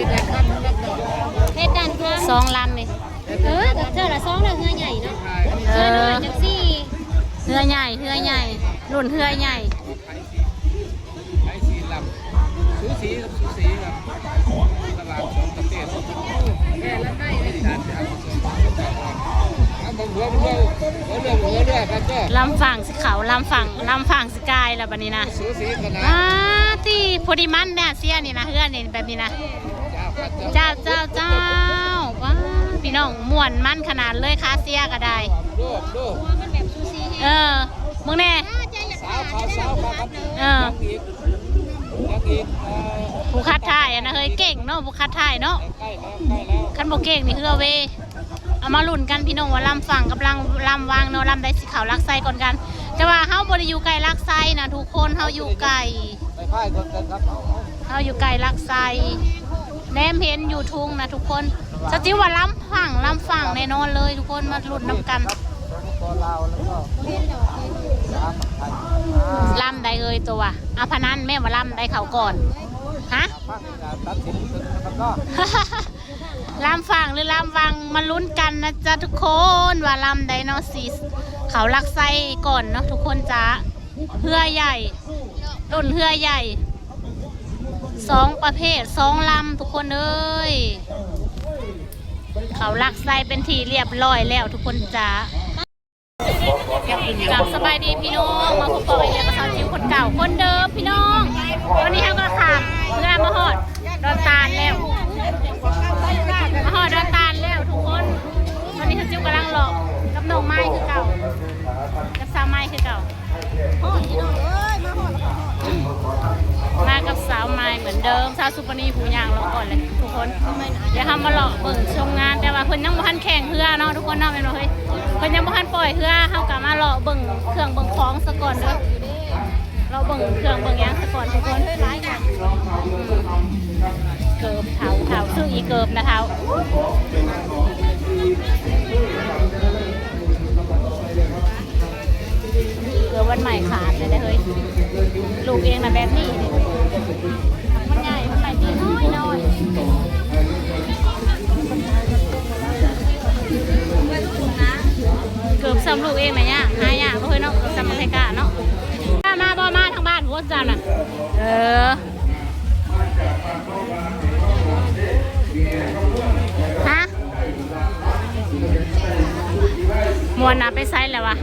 เป็นอย่างขั้นรับดอกเฮ็ดด้านข้างสองลำนี่เออเธอละสองแล้วเฮือใหญ่เนาะขายอันนี้เอเฮืออน้อยจังซี่เฮือใหญ่เฮือใหญ่รุ่นเฮือใหญ่ขายสีลำสูสีกับสูสีกับตลาดสองประเทศแม่ละไม่ไม่ได้ทานเอาผมหัวผมหัวหัวเรือหัวเรือครับก็ลำฝั่งสิเขาลำฝั่งลำฝั่งสกายแล้วบัดนี้นะสูสีขนาดว้าที่พอดีมันเนี่ยเสียนี่นะเฮือนี่แบบนี้นะ เจ้าเจ้าเจ้าว้าพี่น้องม่วนมั่นขนาดเลยคาเสียก็ได้ดูดูว่ามันแบบซูซีเออมึงแน่สาวขาวสาวขาวครับเออผู้คัดถ่ายนะเฮ้ยเก่งเนาะผู้คัดถ่ายเนาะใกล้แล้วใกล้แล้วคันบ่เก่งนี่เฮือเวเอามาลุ้นกันพี่น้องว่าลำฝั่งกับลำลำวางเนาะลำได้สิเขาวลักไส้ก่อนกัน แต่ว่าเฮาบ่ได้อยู่ไกลลักไส้นะทุกคนเฮาอยู่ไกลไปพ่ายคนกันครับเอาเฮาอยู่ไกลลักไส แนมเห็นอยู่ทุ่งนะทุกคนสติว่าลำฝั่งลำฝั่งแน่นอนเลย ทุกคนมาลุ้นนํกันตัวลาวแล้วก็สามไทยลำใดเอ่ยตัวอาพนันแม่ว่าลำใดเขาก่อนฮะภาคการตัดสินนะครับก็ลำฝั่งหรือลำวังมาลุ้นกันนะจ๊ะทุกคนว่าลำไดโนซีสเขาลักไส้ก่อนเนาะทุกคนจ้าเฮือใหญ่ต้นเฮือใหญ่ สองประเภทสองลำทุกคนเอ้ยเขาลักไส้เป็นทีเรียบร้อยแล้วทุกคนจ้ากับสบายดีพี่น้องมาพบกับไอเดียกับสาวจิ๋วคนเก่าคนเดิมพี่น้องวันนี้เราก็ขามเพื่อมาหอดดอนตาลแล้วมาหอดดอนตาลแล้วทุกคนตอนนี้เขาจิ้วกำลังหลอกกับน้องไม้คือเก่ากับสาวไม้คือเก่าพี่น้องเลยมาหอด กับสาวไม้เหมือนเดิมสาวสุปนีผูยางเราก่อนเลยทุกคนเดี๋ยวทำมาหลอกเบิ่งชมงาน แต่ว่าเพิ่นยังบ่ทันแข่งเรือเนาะทุกคนเนาะแม่นบ่เฮ้ยเพิ่นยังบ่ทันปล่อยเรือเฮากะมาหลอกเบิ่งเครื่องเบิ่งของซะก่อนเด้อเราเบิ่งเครื่องเบิ่งหยังซะก่อนทุกคนเกิบเถาเถาซื้ออีเกิบนะเถา วันใหม่ขาดเลยนะเฮ้ยลูกเองนะแบบนี้มันใหญ่มันใหม่ดีน้อยน้อยเกือบซ้ำลูกเองไหมเนี่ยหายากบ่เฮ้ยเนาะซ้ำมันไทกาเนาะมามาบ่มาทางบ้านหัวจันน่ะเออฮะมวนนะไปไซส์แล้ววะ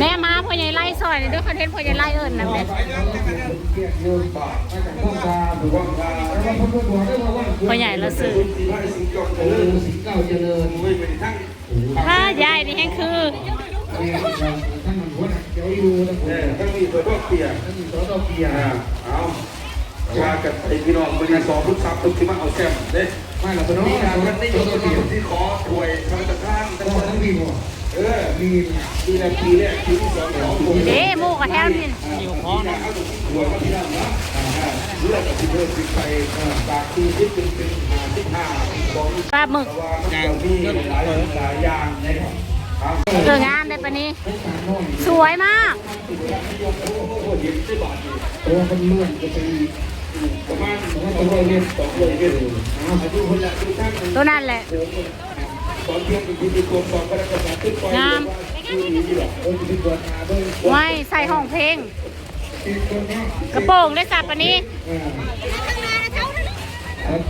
แม่มาพ่อใหญ่ไล่ซอยด้วยคอนเทนต์พ่อใหญ่ไล่เอิญนั่นแหละพ่อใหญ่ละสื่อถ้ายายนี่แห้งคือทั้งมีตัวก็เปียกทั้งมีตัวก็เปียกเอาว่ากันไอพี่น้องบริษัททุกทรัพย์ทุกที่มาเอาแซมเด้ ไม่หรอกพี่น้องวันนี้ยที่ที่ขอถวยทางตะข้างทั้งมดทั้งปีหมดเออ มีปีแรกปีแรกปีที่สองของผมเด้หมูกระแทกนี่อยู่คอนะเอาตัวยมาที่นั่นนะเรื่องกับที่เพิ่มขึ้นไปจากปีที่เป็นเป็นหาสิบห้าของปลาหมึกว่ามันมีหลายหลายอย่างนะครับเกิดงานได้ปะนี้ สวยมากตัวมันเลื่อนจะไป ประมาณสองร้อยเมตรสองร้อยเมตรอายุคนละทุกท่านตัวนั่นแหละ ตอนเที่ยงเป็นที่ตัวสองก็ได้กระจายขึ้นไปงามที่หรอกเออที่ตัวนาด้วยไว้ใส่ห้องเพลงที่ตัวนี้กระโปรงได้สับปะนี้ครับ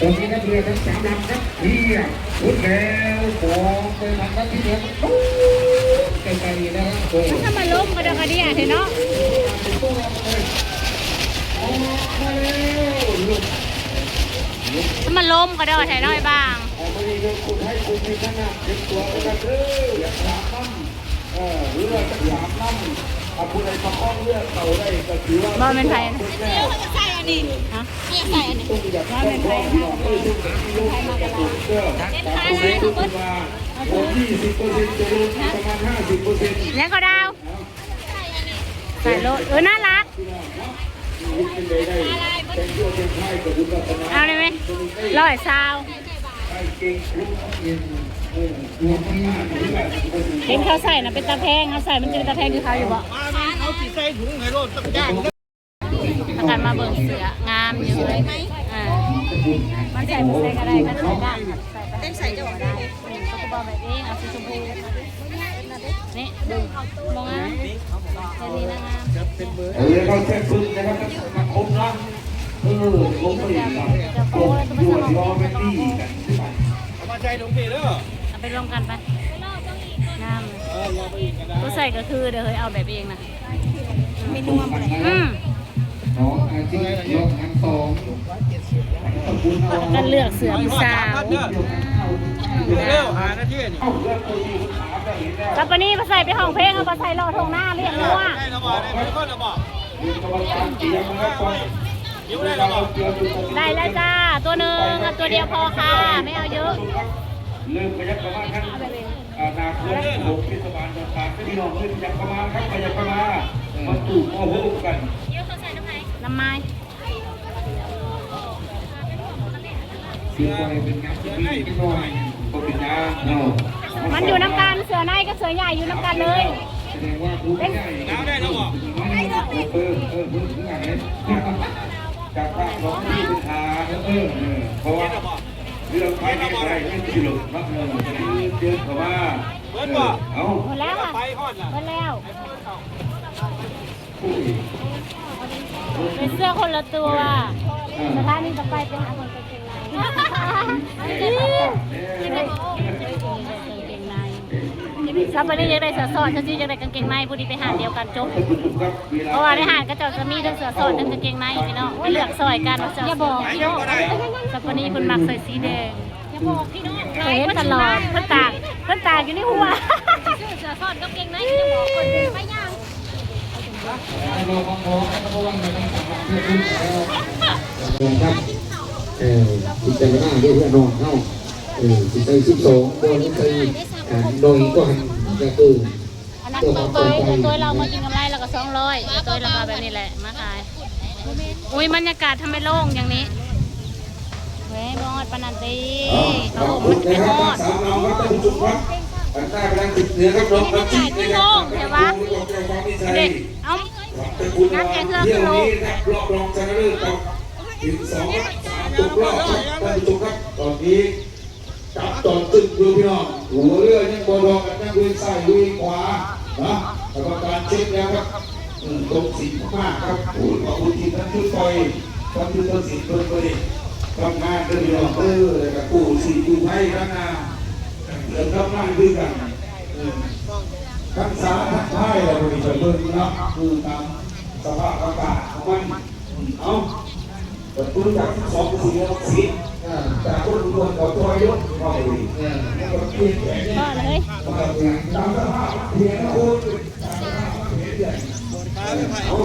ตอนนี้นักเรียนทั้งสามลำครับเรียพุทธแล้วของเป็นลำนักที่เรียนไกลๆนะครับโอ้ถ้ามาล้มกระดกกระเดียเห็นเนาะ มาแล้วลูกถ้ามันล้มกระดกแถน้อยบ้างเอาไปดีเลยคุณให้คุณมีขนาดเต็มตัวแล้วกันเด้ออย่าสามน้ำเออเรือจะสามน้ำเอาคุณให้ประคองเรือเต่าได้ก็ถือว่าบ่เป็นไผนะแม่ใส่อันนี้ฮะเนี่ยใส่อันนี้ต้องอยากประคองเรือเออทุกอย่างที่ลูกเออจากตรงนี้คุณว่ายี่สิบเป็นต์จะลดประมาณห้าสิบเปอร์เซ็นต์แล้วก็ดาวใส่รถเออน่ารัก เเอาเอาได้ไหมร้อยซาวไอ้เก่งทุกเย็นเห็นเขาใส่นะเป็นตาแพงเขาใส่มันจะเป็นตาแพงคือเขาอยู่บ่เขาสีใส่ถุงไฮโลตักย่างถ้ากันมาเบิ่งเสืองามอยู่เลยอ่ามันใส่บุใส่ก็ได้ก็ใส่ได้ใส่ไปเต้นใส่จะบอกได้เขาก็บอกแบบนี้เอาสีชมพู นี่ดึงมองนะแค่นี้นะงามเออเขาแค่ฟึ่งนะครับมาคมนะเออลงไปอีกนะลงอยู่ที่รอแมตตี้กันที่ไหนเอามาใจถุงเทเด้อเอาไปลงกันไปงามเรอไปอีกกันนะตัวใส่ก็คือเดี๋ยวเฮ้ยเอาแบบเองนะเมนูอะไรอืมน้องอาชีพยกทั้งสองขอบคุณเอากันเลือกเสือผู้สาว เร็วหาหน้าที่นี่เอาเรื่องตัวที่คุณถามได้เห็นแล้วกับปนี้มาใส่ไปห้องเพลงเอามาใส่รอทงหน้าเรียกนัวได้ระบอกได้ไม่ก็ระบอกมีกรรมการเตรียมนะครับก่อนยิ้มได้ระบอกได้แล้วจ้า ตัวหนึ่งเอาตัวเดียวพอค่ะ ไม่เอาเยอะเริ่มขยับประมาณขั้นอาณาคตหกเทศบาลต่างๆพี่น้องเริ่มขยับประมาณครับขยับประมาณมาตู่โอ้โหกันน้ำไม้เสือไปเป็นงานที่ดีที่น้อย ก็เป็นงานเนาะมันอยู่น้ำกันเสือในกับเสือใหญ่อยู่น้ำกันเลยแสดงว่าผู้ใหญ่น้ำได้ระบอกเออเออเพิ่งถึงงานนี้จากภาคของที่เป็นหาเออเพราะว่าเรื่องภายในอะไรไม่สรุปมักเงินจะได้เดือนเขาว่าเอาหมดแล้วค่ะไปฮอดน่ะหมดแล้วเป็นเสื้อคนละตัวสถานีต่อไปเป็นหาคนกางเกงในก ซับไปนี่ยังได้เสือสอดฉันจียังได้กางเกงในผู้ดีไปหาเดียวกันจบครับเวลาเพราะว่าในหาดก็จะจะมีทั้งเสือสอดทั้งกางเกงในพี่น้องไปเลือกซอยกันว่าจะอย่าบอกพี่น้องซับไปนี่คนมักใส่สีแดงอย่าบอกพี่น้องเคยเห็นตลอดเพิ่นตากเพิ่นตากอยู่ในหัวเสือสอดกับเก่งในจะบอกคนไปย่างครับเออจิตใจหน้าเรียกว่าน้องเข้าเออจิตใจสิบสองโดยจิตใจอ่าโดยก็หันก็คื ออันนั้นตัวตัวตัวเรามากินกำไรแล้วก็สองร้อยตัวเรามาแบบนี้แหละมาขายอุ้ยบรรยากาศทำไมโล่งอย่างนี้เว้ยบอดปานันตีขเขาอบบอกคุมัณนนะไม่ครับบอดสาวเราครับท่านผู้ชมครับปันใต้กำลังติดเหนือครับน้องครับที่นะครับเด็กเอาเป็นคุณรอเที่ยวนี้นะรอบรองชนะเลิศครับถึงสองครับสามตกรอบครับท่านผู้ชมครับตอนนี้ จับจอดตึกดูพี่น้องหัวเรือยังบอลองกันนั่งลุยซ้ายลุยขวานะกรรมการเช็คแล้วครับตรงสีมากครับโอ้ยขอบคุณทีมท่านผู้ต่อยท่านผู้ตัดสินเพิ่มไปทำงานเรื่องพี่น้องเออแล้วก็กู้สีกู้ให้ข้างหน้าเริ่มทำงานด้วยกันทักษะทักทายอะไรนี่จะเบิ่งนะคือตามสภาพอากาศของมันเอาประตูจากสองสี่สิบ จากคนรวมกับตัวอายุเข้าไปแล้วก็เปลี่ยนแปลงก็เลยตามสภาพเพียงนะคุณเอา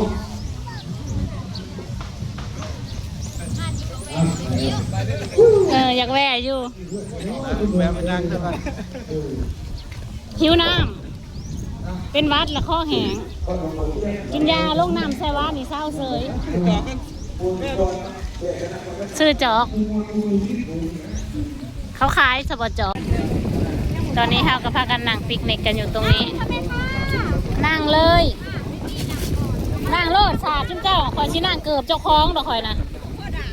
เอออยากแวะอยู่แบบมันนั่งเท่ากันหิวน้ำเป็นหวัดละข้อแหง กินยาลงน้ำใส่ว่านี่เศร้าเสย ซื้อจอก เขาขายสบจอก ตอนนี้เราก็พากันนั่งปิกนิกกันอยู่ตรงนี้ นั่งเลย นั่งโลดสาดจุ้มเจ้าคอยชินั่งเกือบเจ้าของดอกคอยนะ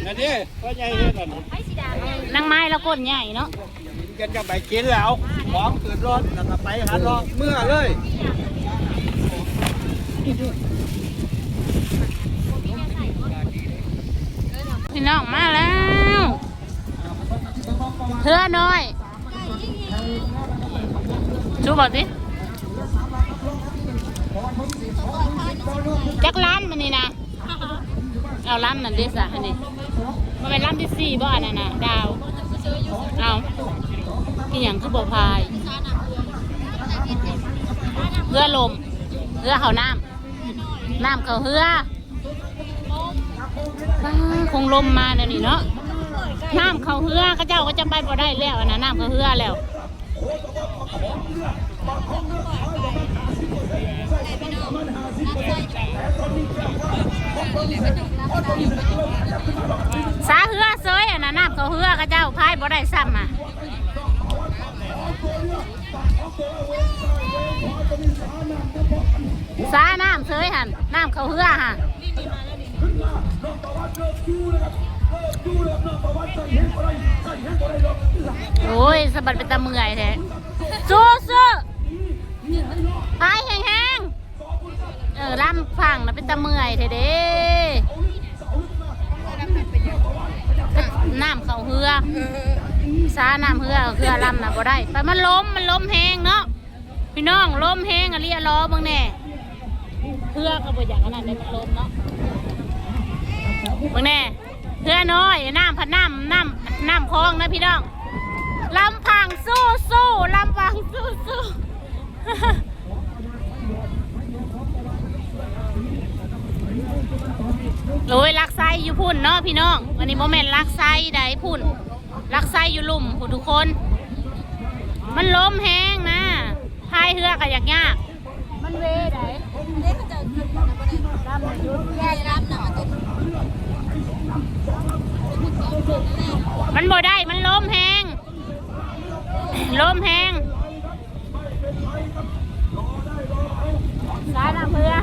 นั่นดิก็ใหญ่เฮ็ดกันนั่งไม้แล้วก้นใหญ่เนาะกันจะไปกินแล้วของขึ้นรถแล้วก็ไปหารอเมื่อเลย พี่น้องมาแล้วเพื่อน้อยชูบอกสิจักล้านมันนี่นะเอาล้านนั่นดิสะอันนี้มันเป็นล้านที่สี่บ่อันนั้นนะดาวเอาอีหยังคือบ่พายเพื่อลมเพื่อเขาน้ำน้ำเขาเพื่อ ว้าคงลมมาเนี่ยนี่เนาะน้ำเขาเฮือก็เจ้าก็จะไปบ่ได้แล้วนะน้ำเขาเฮือแล้วสาเฮือเซยอะนะน้ำเขาเฮือก็เจ้าพายบ่ได้ซ้ำอะสาน้ำเซยหันน้ำเขาเหือฮะ โอ้ยสะบัดเป็นตาเมื่อยแท้สู้สู้พายแห้งๆเออล่ำฟังนะเป็นตาเมื่อยแท้เด้น้ำเขาเหือสาน้ำเหือเหือล่ำนะบ่ได้ไปมันล้มมันล้มแห้งเนาะพี่น้องล้มแห้งอะเรียล้อมึงแน่เหือก็บ่อยากขนาดนี้มันล้มเนาะ มึงแน่เหือน้อยน้ำพัดน้ำน้ำน้ำคลองนะพี่น้องลำพังสู้สู้ลำพังสู้สู้โอ้ยลักไซอยู่พุ่นเนาะพี่น้องวันนี้โมเมนต์ลักไซใดพุ่นลักไซอยู่ลุ่มผู้ทุกคน มันล้มแห้งนะพายเรือก็ยากยากมันเวไดมัน มันบ่ได้มันล้มแหงล้มแหงสายน้ำเรือ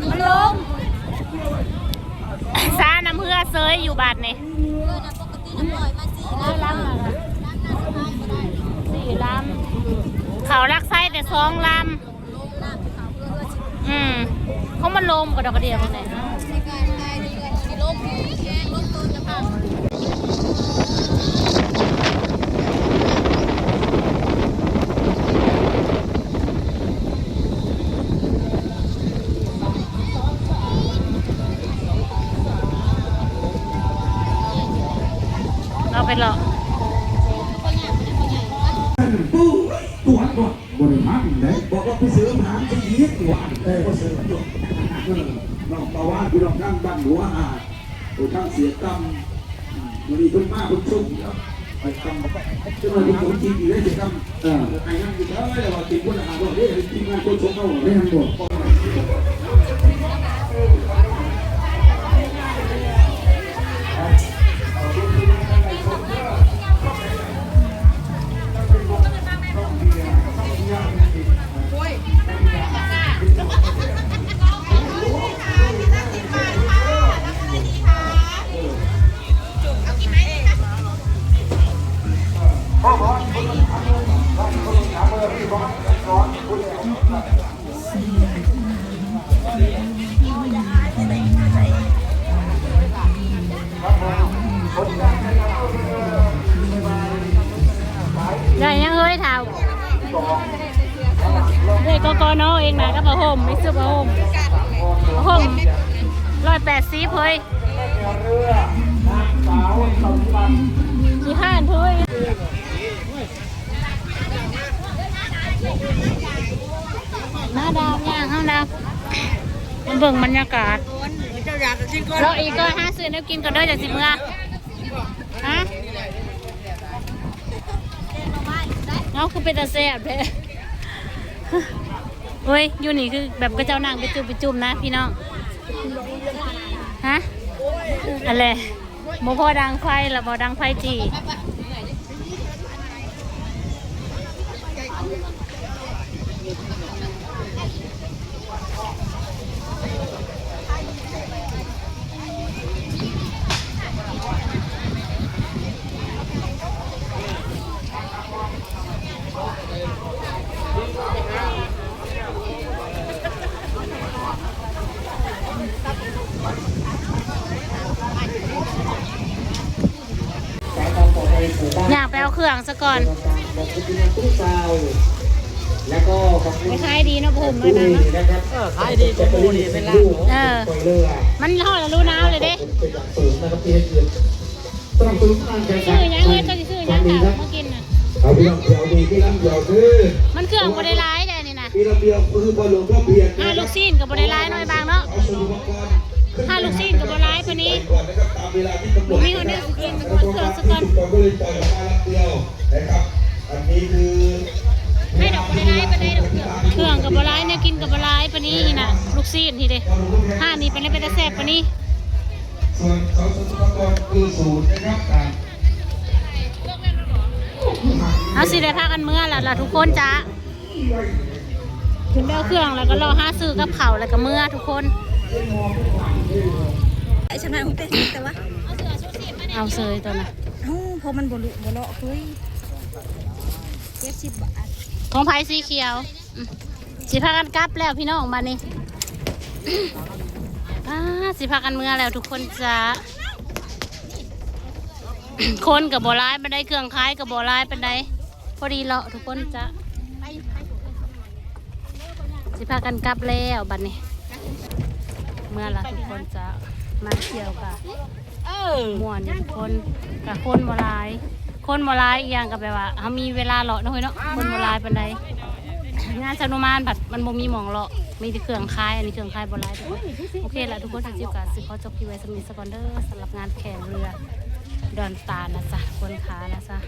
มันล้มซาน้ำเพื่อเซยอยู่บาทนี่สี่ลำสี่ลำเขารักไส้แต่สองลำอืมเขามาลมกับดอกกระเดียวเนี่ย เราไปหรอกปูตัวตัวบริหารเลยบอกว่าไปซื้อหางไปยีดตัวเออซื้อตัวน้องปาวานพี่น้องข้างบ้านหัวหาโอ้ทั้งเสียกรรม มันมีคนมากคนชุ่มครับไปทำจะมาดูคนจริงอยู่ได้สิกรรมเออไอ้นั่นอยู่เท่าไม่ได้ว่าติดคนอาหารบอกได้ทีมงานคนชกเขาไม่ทำบอก ได้ยังเฮ้ยถาวเด็กก็กอนอเองนะก็มาห่มไม่ซื้อมาห่มห่มร้อยแปดสิบเฮ้ยกี่ห้านเฮ้ยหน้าดาวย่างข้างดาวมันเบิ่งบรรยากาศเราอีกก็ห้าซื้อน้ำกินก็ได้จากสิเมื่อ ฮะเอาคือเป็นตาแซ่บเลยเฮ้ยอยู่นี่คือแบบกระเจ้านางไปจุ่มไปจุ่มนะพี่น้อง ฮะ อะไรโมพอดังไฟแล้วบอดังไฟจีอยากไปเอาเครื่องซะ ก่อนขอบคุณคุณตุ้งซาวแล้วก็ขอบคุณไม่ขายดีเนาะผมเลผู้ยนะดีนะครับเออขายดีเป็นผู้ดีเป็นล่างเออปล่อยเรือมันห่อดแล้วรู้น้ำเลยเด้เป็นอย่างสูงนะครับที่ให้เกิดสนับสนุนการแข่งขัซื้นอยังเลยตัวที่ซื้อยังถามเมื่อกินน่ะเอาพี่น้องเดี๋ยวดีพี่น้องเดี๋ยวคือมันเครื่องบริร้ายแต่นี่นะพี่ระเบียบคือบอลหลวงพ่อเพียรห้าลูกซีนกับบริร้ายน้อยบางเนาะ เอาสมุนไพรห้าลูกซีนกับบริร้ายปานนี้ก่อนนะครับตามเวลาที่กำหนดมีคนเดียวกินกับคนเครื่องซะก่อนก่อนก็เลยปล่อยออกมาลักเดียวนะครับอันนี้คือให้ดอกบริร้ายไปได้ดอกเครื่องกับบริร้ายเนี่ยกินกับบริร้ายปานนี้น่ะลูกซีนทีเด้ห้านี่เป็นอะไรเป็นตาแซ่บปานนี้ส่วนเขาสมุนไพรคือศูนย์นะครับอ่าเอาสิได้พากันเมื่อแล้วล่ะทุกคนจ้าถึงเบลเครื่องแล้วก็รอห้าซื้อกับเขาวแล้วก็เมื่อทุกคน ไอ้ชนะของเต้แต่ว่าเอาเซยตัวน่ะเอ้าพอมันบ่ลุบ่เลาะเฮ้ยเจ็ดสิบบาทของไผ่สีเขียวอืมสิพากันกลับแล้วพี่น้องมานี่ อ่าสิพากันเมื่อแล้วทุกคนจ้า คนกับบ่ร้ายเป็นได้เครื่องคล้ายกับบ่ร้ายเป็นได้พอดีเลาะทุกคนจ้าสิพากันกลับแล้วบัดนี้เมื่อละทุกคนจะมาเที่ยวกับม่วนอยู่ทุกคนกับคนบ่ร้าย คนบ่ร้ายอีกอย่างกับแบบว่าเขามีเวลาเลาะเนาะเฮ้ยเนาะคนบ่ร้ายเป็นไดงานชนุมานผัดมันบ่มีหมองเลาะมีแต่เครื่องคายอันนี้เครื่องคายบ่ร้ายทุกคนโอเคละทุกคนจะจิ้วกับสิขอจบที่ไว้สมิสกอนเดอร์สำหรับงานแข่งเรือดอนตาลนะจ๊ะคนขานะจ๊ะ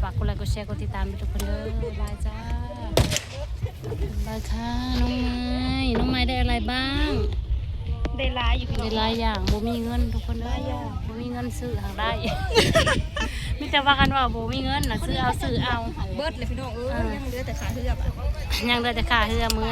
ฝากกดไลค์กดแชร์กดติดตามไปทุกคนเด้อบายจ้าบายค่ะน้องไม้น้องไม้ได้อะไรบ้าง ได้หลายอยู่พี่ได้หลายอย่างบ่มีเงินทุกคนเด้อบ่มีเงินซื้อหางได้ มีแต่ว่ากันว่าบ่มีเงินน่ะซื้อเอาซื้อเอา เบิดเลยพี่น้องเอ้ยยังเหลือแต่ขาเหือบอะยังเหลือแต่ค่าเรือมือ